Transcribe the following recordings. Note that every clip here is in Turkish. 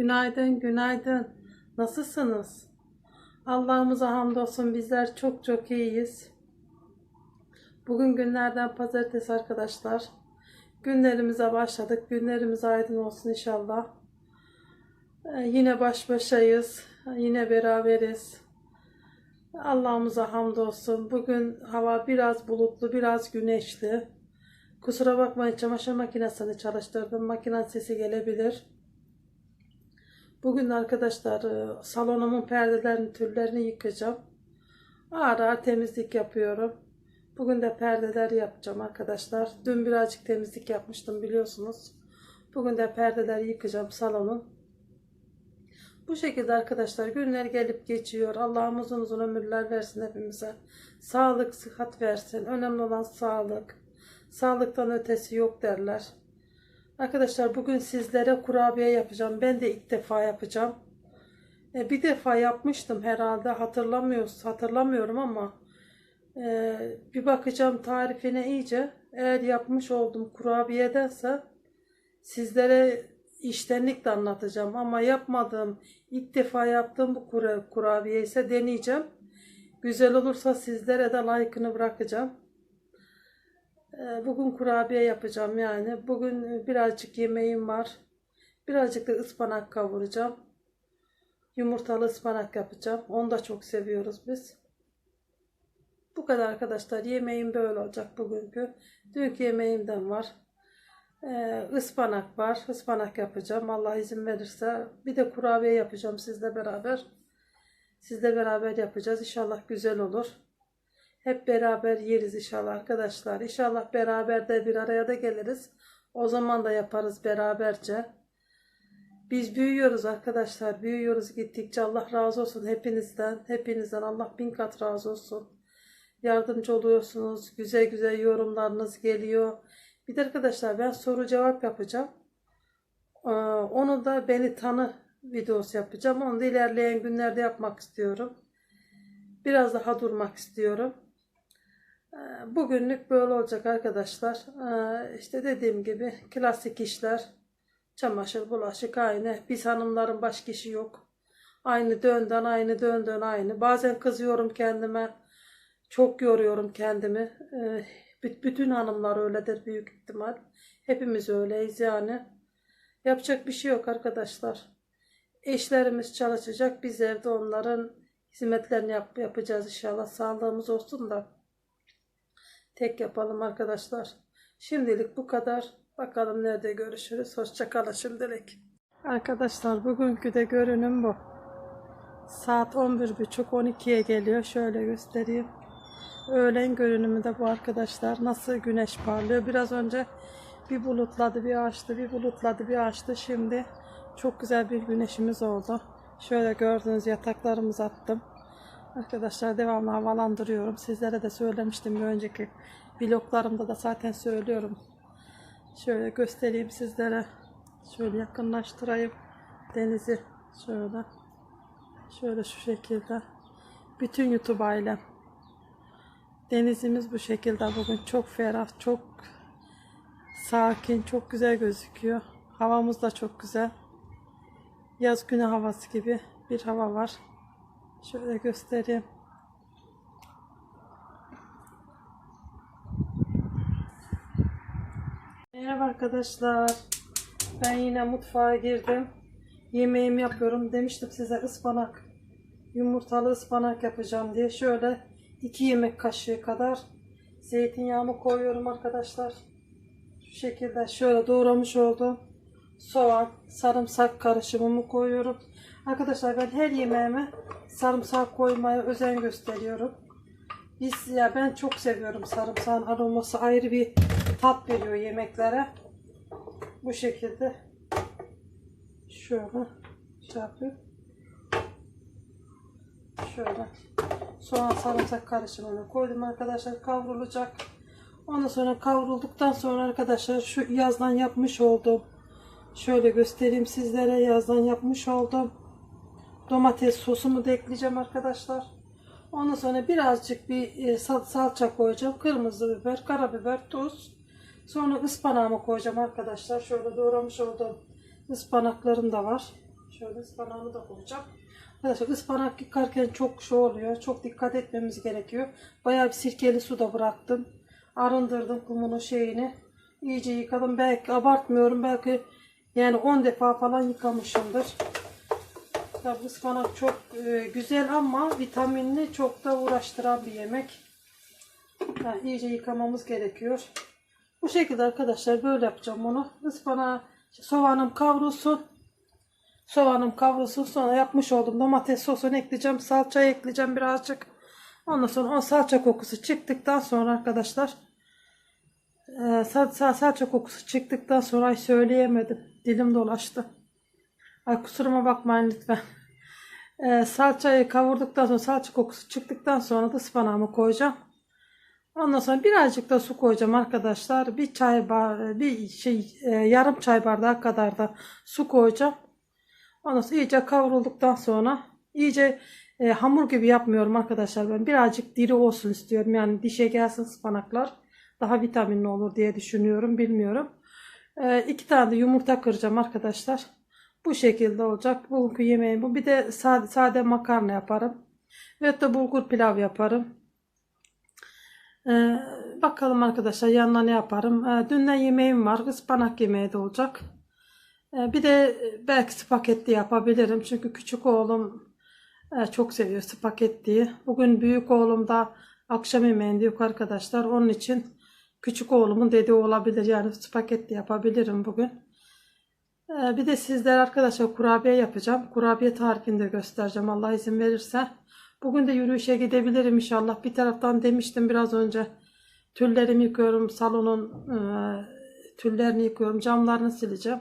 Günaydın, günaydın. Nasılsınız? Allah'ımıza hamdolsun bizler çok çok iyiyiz. Bugün günlerden pazartesi arkadaşlar. Günlerimize başladık. Günlerimiz aydın olsun inşallah. Ee, yine baş başayız. Yine beraberiz. Allah'ımıza hamdolsun. Bugün hava biraz bulutlu, biraz güneşli. Kusura bakmayın çamaşır makinesini çalıştırdım. Makine sesi gelebilir. Bugün arkadaşlar e, salonumun perdelerini, tüllerini yıkacağım. Ağır ağır temizlik yapıyorum. Bugün de perdeler yapacağım arkadaşlar. Dün birazcık temizlik yapmıştım biliyorsunuz. Bugün de perdeleri yıkacağım salonun. Bu şekilde arkadaşlar günler gelip geçiyor. Allah'ım uzun uzun ömürler versin hepimize. Sağlık, sıhhat versin. Önemli olan sağlık. Sağlıktan ötesi yok derler. Arkadaşlar bugün sizlere kurabiye yapacağım. Ben de ilk defa yapacağım. E, bir defa yapmıştım herhalde. Hatırlamıyoruz, hatırlamıyorum ama e, bir bakacağım tarifine iyice. Eğer yapmış oldum kurabiyedense sizlere iştenlik de anlatacağım. Ama yapmadığım, ilk defa yaptığım bu kura, kurabiye ise deneyeceğim. Güzel olursa sizlere de like'ını bırakacağım. Ee, Bugün kurabiye yapacağım yani. Bugün e, birazcık yemeğim var. Birazcık da ıspanak kavuracağım. Yumurtalı ıspanak yapacağım. Onu da çok seviyoruz biz. Bu kadar arkadaşlar. Yemeğim böyle olacak bugünkü. Dünkü yemeğimden var. Ee, ıspanak var. Ispanak yapacağım. Allah izin verirse. Bir de kurabiye yapacağım sizle beraber. Sizle beraber yapacağız. İnşallah güzel olur. Hep beraber yeriz inşallah arkadaşlar. İnşallah beraber de bir araya da geliriz. O zaman da yaparız beraberce. Biz büyüyoruz arkadaşlar. Büyüyoruz gittikçe. Allah razı olsun hepinizden. Hepinizden Allah bin kat razı olsun. Yardımcı oluyorsunuz. Güzel güzel yorumlarınız geliyor. Bir de arkadaşlar ben soru cevap yapacağım. Ee, Onu da beni tanı videosu yapacağım. Onu da ilerleyen günlerde yapmak istiyorum. Biraz daha durmak istiyorum. Ee, Bugünlük böyle olacak arkadaşlar. Ee, İşte dediğim gibi klasik işler. Çamaşır, bulaşık aynı. Biz hanımların başka işi yok. Aynı dönden aynı dönden aynı. Bazen kızıyorum kendime. Çok yoruyorum kendimi. Ee, bü- Bütün hanımlar öyledir büyük ihtimal. Hepimiz öyleyiz yani. Yapacak bir şey yok arkadaşlar. Eşlerimiz çalışacak. Biz evde onların hizmetlerini yap yapacağız inşallah. Sağlığımız olsun da tek yapalım arkadaşlar. Şimdilik bu kadar. Bakalım nerede görüşürüz. Hoşçakalın şimdilik. Arkadaşlar bugünkü de görünüm bu. Saat 11.30-12'ye geliyor. Şöyle göstereyim. Öğlen görünümü de bu arkadaşlar. Nasıl güneş parlıyor. Biraz önce bir bulutladı bir açtı, bir bulutladı bir açtı. Şimdi çok güzel bir güneşimiz oldu. Şöyle gördüğünüz yataklarımızı attım. Arkadaşlar devamlı havalandırıyorum. Sizlere de söylemiştim bir önceki vloglarımda da zaten söylüyorum. Şöyle göstereyim sizlere. Şöyle yakınlaştırayım denizi. Şöyle. Şöyle şu şekilde. Bütün YouTube ailem. Denizimiz bu şekilde bugün çok ferah, çok sakin, çok güzel gözüküyor. Havamız da çok güzel. Yaz günü havası gibi bir hava var. Şöyle göstereyim. Merhaba arkadaşlar. Ben yine mutfağa girdim. Yemeğimi yapıyorum. Demiştim size ıspanak. Yumurtalı ıspanak yapacağım diye. Şöyle 2 yemek kaşığı kadar zeytinyağımı koyuyorum arkadaşlar. Şu şekilde şöyle doğramış olduğum soğan, sarımsak karışımımı koyuyorum. Arkadaşlar ben her yemeğime sarımsak koymaya özen gösteriyorum. Biz ya ben çok seviyorum sarımsağın aroması ayrı bir tat veriyor yemeklere. Bu şekilde şöyle şey yapıyorum. Şöyle soğan sarımsak karışımını koydum arkadaşlar kavrulacak. Ondan sonra kavrulduktan sonra arkadaşlar şu yazdan yapmış olduğum şöyle göstereyim sizlere yazdan yapmış olduğum domates sosumu da ekleyeceğim arkadaşlar. Ondan sonra birazcık bir e, sal- salça koyacağım. Kırmızı biber, karabiber, tuz. Sonra ıspanağımı koyacağım arkadaşlar. Şöyle doğramış olduğum ıspanaklarım da var. Şöyle ıspanağını da koyacağım. Arkadaşlar ıspanak yıkarken çok şey oluyor. Çok dikkat etmemiz gerekiyor. Bayağı bir sirkeli suda bıraktım. Arındırdım kumunu şeyini. İyice yıkadım. Belki abartmıyorum. Belki yani 10 defa falan yıkamışımdır. Tabii ıspanak çok e, güzel ama vitaminli çok da uğraştıran bir yemek. Yani iyice yıkamamız gerekiyor. Bu şekilde arkadaşlar böyle yapacağım bunu. Ispanağı soğanım kavrulsun. Soğanım kavrulsun. Sonra yapmış olduğum domates sosunu ekleyeceğim. Salça ekleyeceğim birazcık. Ondan sonra o salça kokusu çıktıktan sonra arkadaşlar e, sal, sal- salça kokusu çıktıktan sonra söyleyemedim. Dilim dolaştı. Ay kusuruma bakmayın lütfen. E, salçayı kavurduktan sonra salça kokusu çıktıktan sonra da ıspanağımı koyacağım. Ondan sonra birazcık da su koyacağım arkadaşlar. Bir çay bar, bir şey e, yarım çay bardağı kadar da su koyacağım. Ondan sonra iyice kavrulduktan sonra iyice e, hamur gibi yapmıyorum arkadaşlar. Ben birazcık diri olsun istiyorum. Yani dişe gelsin ıspanaklar. Daha vitaminli olur diye düşünüyorum. Bilmiyorum. E, iki tane de yumurta kıracağım arkadaşlar. Bu şekilde olacak. Bugünkü yemeğim bu. Bir de sade, sade makarna yaparım. Ve de bulgur pilav yaparım. Ee, bakalım arkadaşlar yanına ne yaparım. Ee, dünden yemeğim var. Ispanak yemeği de olacak. Ee, bir de belki spagetti yapabilirim. Çünkü küçük oğlum e, çok seviyor spagettiyi. Bugün büyük oğlum da akşam yemeğinde yok arkadaşlar. Onun için küçük oğlumun dediği olabilir. Yani spagetti yapabilirim bugün. Ee, bir de sizler arkadaşlar kurabiye yapacağım. Kurabiye tarifini de göstereceğim Allah izin verirse. Bugün de yürüyüşe gidebilirim inşallah. Bir taraftan demiştim biraz önce. Tüllerimi yıkıyorum. Salonun e, tüllerini yıkıyorum. Camlarını sileceğim.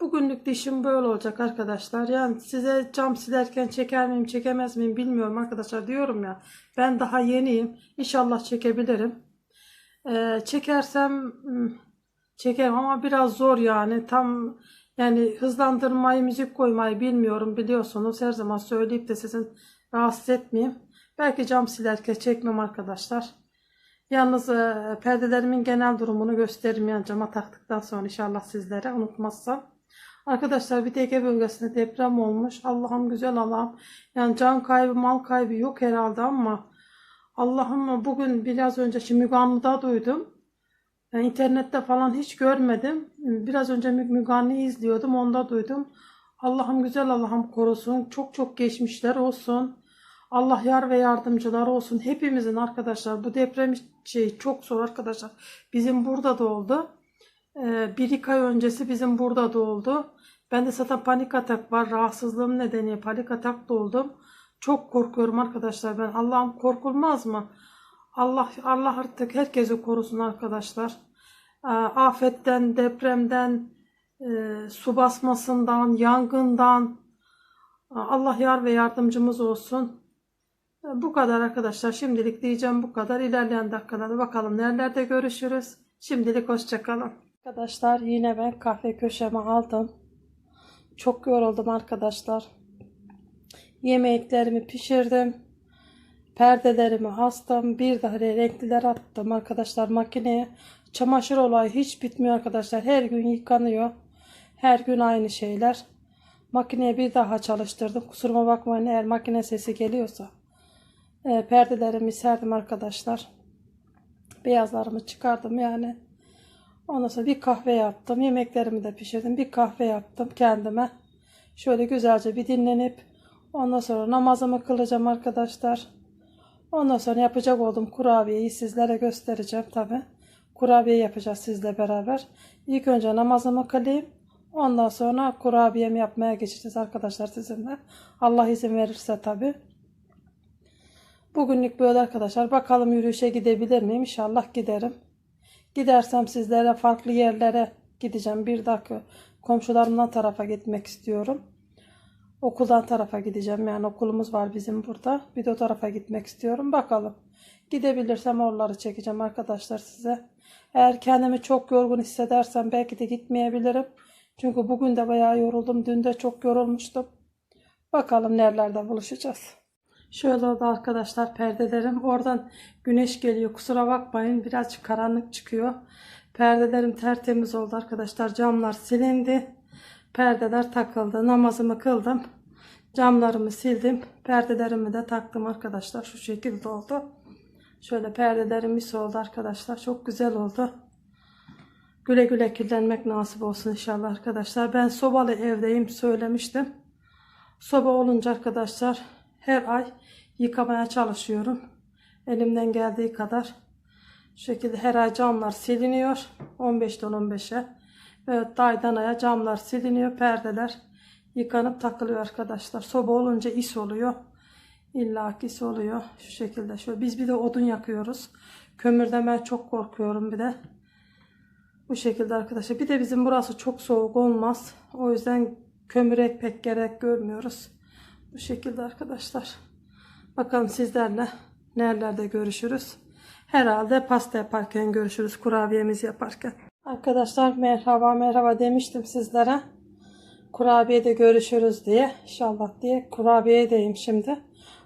Bugünlük de işim böyle olacak arkadaşlar. Yani size cam silerken çeker miyim çekemez miyim bilmiyorum arkadaşlar. Diyorum ya ben daha yeniyim. İnşallah çekebilirim. Ee, çekersem hmm, çekerim ama biraz zor yani. Tam yani hızlandırmayı, müzik koymayı bilmiyorum biliyorsunuz. Her zaman söyleyip de sizin rahatsız etmeyeyim. Belki cam silerken çekmem arkadaşlar. Yalnız e, perdelerimin genel durumunu gösteririm yani cama taktıktan sonra inşallah sizlere unutmazsam. Arkadaşlar bir Ege bölgesinde deprem olmuş. Allah'ım güzel Allah'ım. Yani can kaybı mal kaybı yok herhalde ama Allah'ım bugün biraz önce şimdi Müge Anlı'da duydum. Yani internette falan hiç görmedim. Biraz önce Mü- Müge Anlı'yı izliyordum onda duydum. Allah'ım güzel Allah'ım korusun. Çok çok geçmişler olsun. Allah yar ve yardımcılar olsun. Hepimizin arkadaşlar bu deprem şey çok zor arkadaşlar. Bizim burada da oldu. Ee, bir iki ay öncesi bizim burada da oldu. Ben de zaten panik atak var. Rahatsızlığım nedeniyle panik atak da oldum. Çok korkuyorum arkadaşlar ben. Allah'ım korkulmaz mı? Allah Allah artık herkesi korusun arkadaşlar. Ee, afetten, depremden, e, su basmasından, yangından. Allah yar ve yardımcımız olsun. Ee, Bu kadar arkadaşlar. Şimdilik diyeceğim bu kadar. İlerleyen dakikalarda bakalım nerelerde görüşürüz. Şimdilik hoşçakalın. Arkadaşlar yine ben kahve köşeme aldım. Çok yoruldum arkadaşlar. Yemeklerimi pişirdim. Perdelerimi astım. Bir daha renkliler attım arkadaşlar makineye. Çamaşır olayı hiç bitmiyor arkadaşlar. Her gün yıkanıyor. Her gün aynı şeyler. Makineye bir daha çalıştırdım. Kusuruma bakmayın eğer makine sesi geliyorsa. E, perdelerimi serdim arkadaşlar. Beyazlarımı çıkardım yani. Ondan sonra bir kahve yaptım. Yemeklerimi de pişirdim. Bir kahve yaptım kendime. Şöyle güzelce bir dinlenip ondan sonra namazımı kılacağım arkadaşlar. Ondan sonra yapacak olduğum kurabiyeyi sizlere göstereceğim tabi. Kurabiye yapacağız sizle beraber. İlk önce namazımı kılayım. Ondan sonra kurabiyemi yapmaya geçeceğiz arkadaşlar sizinle. Allah izin verirse tabi. Bugünlük böyle arkadaşlar. Bakalım yürüyüşe gidebilir miyim? İnşallah giderim. Gidersem sizlere farklı yerlere gideceğim. Bir dakika komşularımdan tarafa gitmek istiyorum. Okuldan tarafa gideceğim. Yani okulumuz var bizim burada. Bir de o tarafa gitmek istiyorum. Bakalım. Gidebilirsem oraları çekeceğim arkadaşlar size. Eğer kendimi çok yorgun hissedersem belki de gitmeyebilirim. Çünkü bugün de bayağı yoruldum. Dün de çok yorulmuştum. Bakalım nerelerde buluşacağız. Şöyle da arkadaşlar perdelerim. Oradan güneş geliyor. Kusura bakmayın. Birazcık karanlık çıkıyor. Perdelerim tertemiz oldu arkadaşlar. Camlar silindi. Perdeler takıldı. Namazımı kıldım. Camlarımı sildim. Perdelerimi de taktım arkadaşlar. Şu şekilde oldu. Şöyle perdelerim mis oldu arkadaşlar. Çok güzel oldu. Güle güle kirlenmek nasip olsun inşallah arkadaşlar. Ben sobalı evdeyim söylemiştim. Soba olunca arkadaşlar her ay yıkamaya çalışıyorum. Elimden geldiği kadar. Şu şekilde her ay camlar siliniyor. 15'ten 15'e. Evet aydan aya camlar siliniyor. Perdeler yıkanıp takılıyor arkadaşlar. Soba olunca is oluyor. İlla is oluyor. Şu şekilde. Şöyle biz bir de odun yakıyoruz. Kömürden ben çok korkuyorum bir de. Bu şekilde arkadaşlar. Bir de bizim burası çok soğuk olmaz. O yüzden kömüre pek gerek görmüyoruz. Bu şekilde arkadaşlar. Bakalım sizlerle nerelerde görüşürüz. Herhalde pasta yaparken görüşürüz. Kurabiyemizi yaparken. Arkadaşlar merhaba merhaba demiştim sizlere. Kurabiyede görüşürüz diye. İnşallah diye kurabiyedeyim şimdi.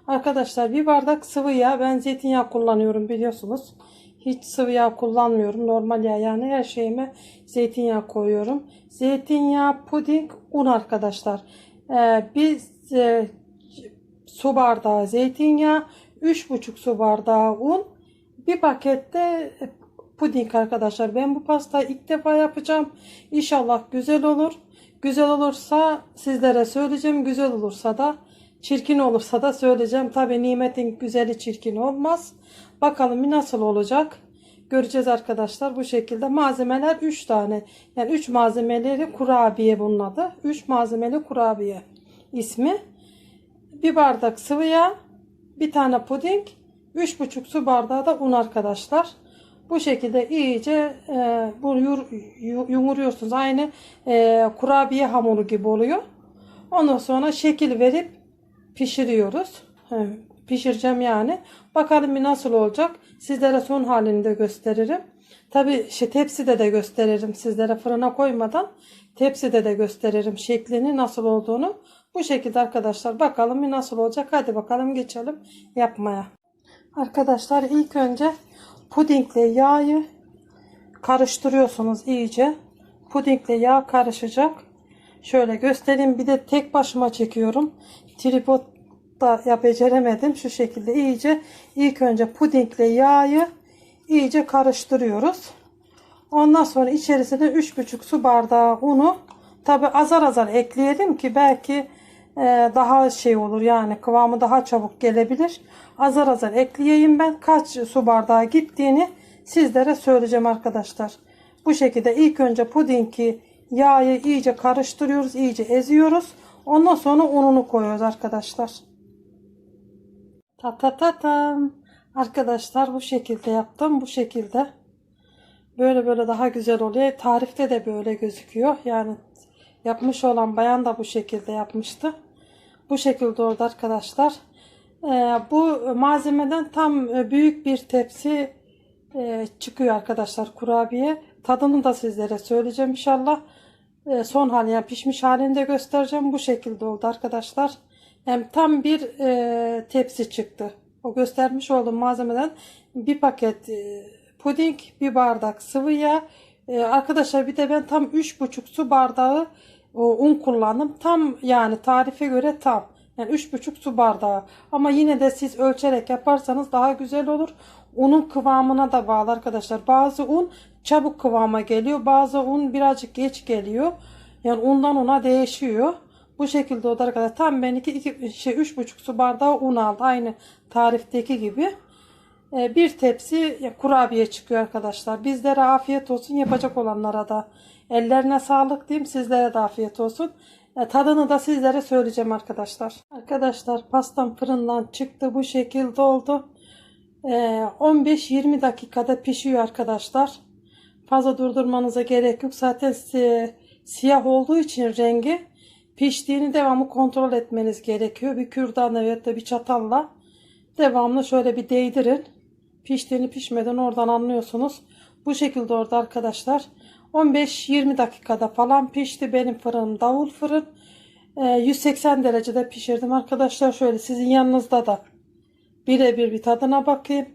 Arkadaşlar bir bardak sıvı yağ. Ben zeytinyağı kullanıyorum biliyorsunuz. Hiç sıvı yağ kullanmıyorum. Normal yağ yani her şeyime zeytinyağı koyuyorum. Zeytinyağı, puding, un arkadaşlar. Ee, biz e, su bardağı zeytinyağı, 3,5 su bardağı un, bir pakette puding arkadaşlar. Ben bu pastayı ilk defa yapacağım. İnşallah güzel olur. Güzel olursa sizlere söyleyeceğim. Güzel olursa da çirkin olursa da söyleyeceğim. Tabi nimetin güzeli çirkin olmaz. Bakalım nasıl olacak. Göreceğiz arkadaşlar bu şekilde. Malzemeler 3 tane. Yani 3 malzemeleri kurabiye bunun adı. 3 malzemeli kurabiye ismi. Bir bardak sıvı yağ, bir tane puding, 3,5 su bardağı da un arkadaşlar. Bu şekilde iyice e, bunu yur, yu- yumuruyorsunuz. Aynı e, kurabiye hamuru gibi oluyor. Ondan sonra şekil verip pişiriyoruz. He, pişireceğim yani. Bakalım bir nasıl olacak. Sizlere son halini de gösteririm. Tabi şey, tepside de gösteririm sizlere fırına koymadan. Tepside de gösteririm şeklini nasıl olduğunu. Bu şekilde arkadaşlar bakalım bir nasıl olacak. Hadi bakalım geçelim yapmaya. Arkadaşlar ilk önce pudingle yağı karıştırıyorsunuz iyice. Pudingle yağ karışacak. Şöyle göstereyim. Bir de tek başıma çekiyorum. Tripod da ya beceremedim. Şu şekilde iyice ilk önce pudingle yağı iyice karıştırıyoruz. Ondan sonra içerisine 3,5 su bardağı unu tabi azar azar ekleyelim ki belki daha şey olur yani kıvamı daha çabuk gelebilir. Azar azar ekleyeyim ben kaç su bardağı gittiğini sizlere söyleyeceğim arkadaşlar. Bu şekilde ilk önce pudingi yağı iyice karıştırıyoruz, iyice eziyoruz. Ondan sonra ununu koyuyoruz arkadaşlar. Ta ta ta tam. Arkadaşlar bu şekilde yaptım. Bu şekilde. Böyle böyle daha güzel oluyor. Tarifte de böyle gözüküyor. Yani yapmış olan bayan da bu şekilde yapmıştı. Bu şekilde oldu arkadaşlar. Ee, bu malzemeden tam e, büyük bir tepsi e, çıkıyor arkadaşlar kurabiye. Tadını da sizlere söyleyeceğim inşallah. E, son hali yani pişmiş halini de göstereceğim. Bu şekilde oldu arkadaşlar. Yani tam bir e, tepsi çıktı. O göstermiş olduğum malzemeden bir paket e, puding, bir bardak sıvı yağ. E, arkadaşlar bir de ben tam 3,5 su bardağı o, un kullandım. Tam yani tarife göre tam. Yani 3,5 su bardağı. Ama yine de siz ölçerek yaparsanız daha güzel olur. Unun kıvamına da bağlı arkadaşlar. Bazı un çabuk kıvama geliyor. Bazı un birazcık geç geliyor. Yani undan una değişiyor. Bu şekilde o da arkadaşlar. Tam ben iki, iki, şey, üç buçuk su bardağı un aldı. Aynı tarifteki gibi. Ee, bir tepsi kurabiye çıkıyor arkadaşlar. Bizlere afiyet olsun. Yapacak olanlara da ellerine sağlık diyeyim. Sizlere de afiyet olsun. E, Tadını da sizlere söyleyeceğim arkadaşlar. Arkadaşlar pastam fırından çıktı. Bu şekilde oldu. E, 15-20 dakikada pişiyor arkadaşlar. Fazla durdurmanıza gerek yok. Zaten si- siyah olduğu için rengi piştiğini devamlı kontrol etmeniz gerekiyor. Bir kürdanla ya da bir çatalla devamlı şöyle bir değdirin. Piştiğini pişmeden oradan anlıyorsunuz. Bu şekilde orada arkadaşlar 15-20 dakikada falan pişti. Benim fırınım davul fırın. Ee, 180 derecede pişirdim. Arkadaşlar şöyle sizin yanınızda da birebir bir tadına bakayım.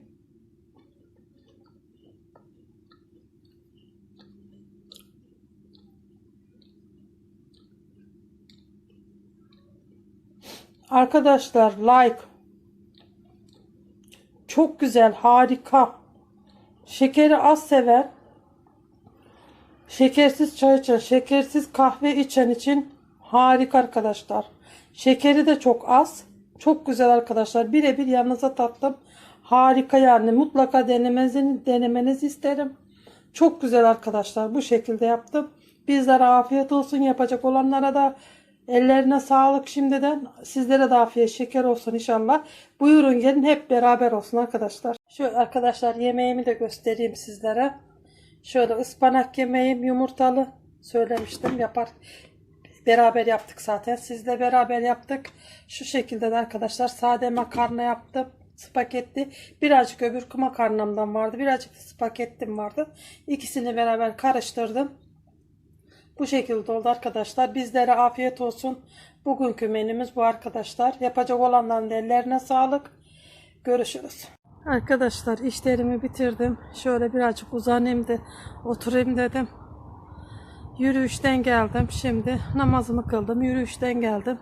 Arkadaşlar like çok güzel harika şekeri az seven şekersiz çay içen, şekersiz kahve içen için harika arkadaşlar. Şekeri de çok az. Çok güzel arkadaşlar. Birebir yanınıza tattım. Harika yani. Mutlaka denemenizi, denemenizi isterim. Çok güzel arkadaşlar. Bu şekilde yaptım. Bizlere afiyet olsun. Yapacak olanlara da ellerine sağlık şimdiden. Sizlere de afiyet şeker olsun inşallah. Buyurun gelin hep beraber olsun arkadaşlar. Şu arkadaşlar yemeğimi de göstereyim sizlere. Şöyle ıspanak yemeğim yumurtalı. Söylemiştim yapar. Beraber yaptık zaten. Sizle beraber yaptık. Şu şekilde de arkadaşlar sade makarna yaptım. Spagetti. Birazcık öbür makarnamdan vardı. Birazcık spagettim vardı. İkisini beraber karıştırdım. Bu şekilde oldu arkadaşlar. Bizlere afiyet olsun. Bugünkü menümüz bu arkadaşlar. Yapacak olanların ellerine sağlık. Görüşürüz. Arkadaşlar işlerimi bitirdim. Şöyle birazcık uzanayım da oturayım dedim. Yürüyüşten geldim. Şimdi namazımı kıldım. Yürüyüşten geldim.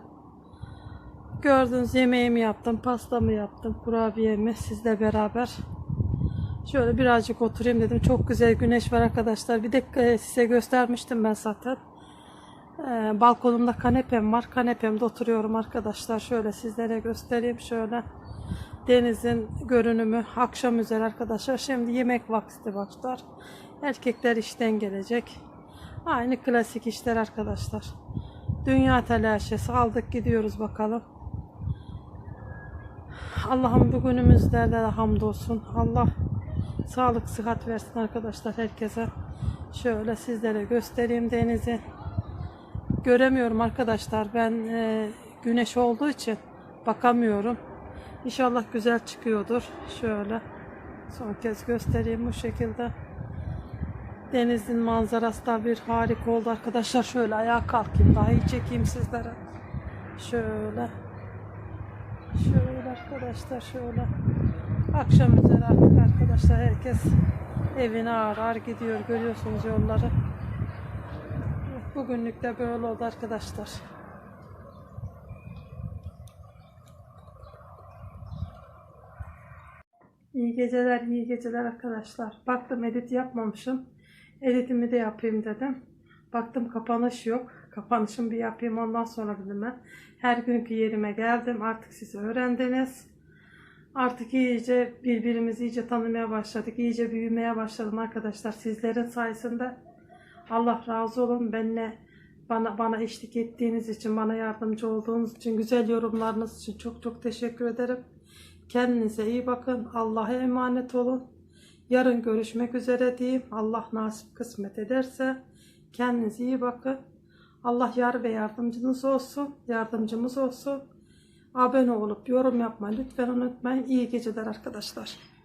Gördüğünüz yemeğimi yaptım. Pastamı yaptım. Kurabiyemi sizle beraber. Şöyle birazcık oturayım dedim. Çok güzel güneş var arkadaşlar. Bir de e, size göstermiştim ben zaten. Ee, balkonumda kanepem var. Kanepemde oturuyorum arkadaşlar. Şöyle sizlere göstereyim. Şöyle denizin görünümü akşam üzeri arkadaşlar. Şimdi yemek vakti başlar. Erkekler işten gelecek. Aynı klasik işler arkadaşlar. Dünya telaşesi aldık gidiyoruz bakalım. Allah'ım bugünümüzde de hamdolsun. Allah sağlık sıhhat versin arkadaşlar herkese. Şöyle sizlere göstereyim denizi. Göremiyorum arkadaşlar. Ben e, güneş olduğu için bakamıyorum. İnşallah güzel çıkıyordur. Şöyle son kez göstereyim bu şekilde. Denizin manzarası da bir harika oldu arkadaşlar. Şöyle ayağa kalkayım daha iyi çekeyim sizlere. Şöyle. Şöyle arkadaşlar şöyle. Akşam üzeri artık arkadaşlar herkes evine arar gidiyor. Görüyorsunuz yolları. Bugünlük de böyle oldu arkadaşlar. İyi geceler, iyi geceler arkadaşlar. Baktım edit yapmamışım. Editimi de yapayım dedim. Baktım kapanış yok. Kapanışımı bir yapayım ondan sonra dedim ben. Her günkü yerime geldim. Artık siz öğrendiniz. Artık iyice birbirimizi iyice tanımaya başladık. İyice büyümeye başladım arkadaşlar. Sizlerin sayesinde Allah razı olun. Benle bana bana eşlik ettiğiniz için, bana yardımcı olduğunuz için, güzel yorumlarınız için çok çok teşekkür ederim. Kendinize iyi bakın. Allah'a emanet olun. Yarın görüşmek üzere diyeyim. Allah nasip kısmet ederse kendinize iyi bakın. Allah yar ve yardımcınız olsun. Yardımcımız olsun. Abone olup yorum yapmayı lütfen unutmayın. İyi geceler arkadaşlar.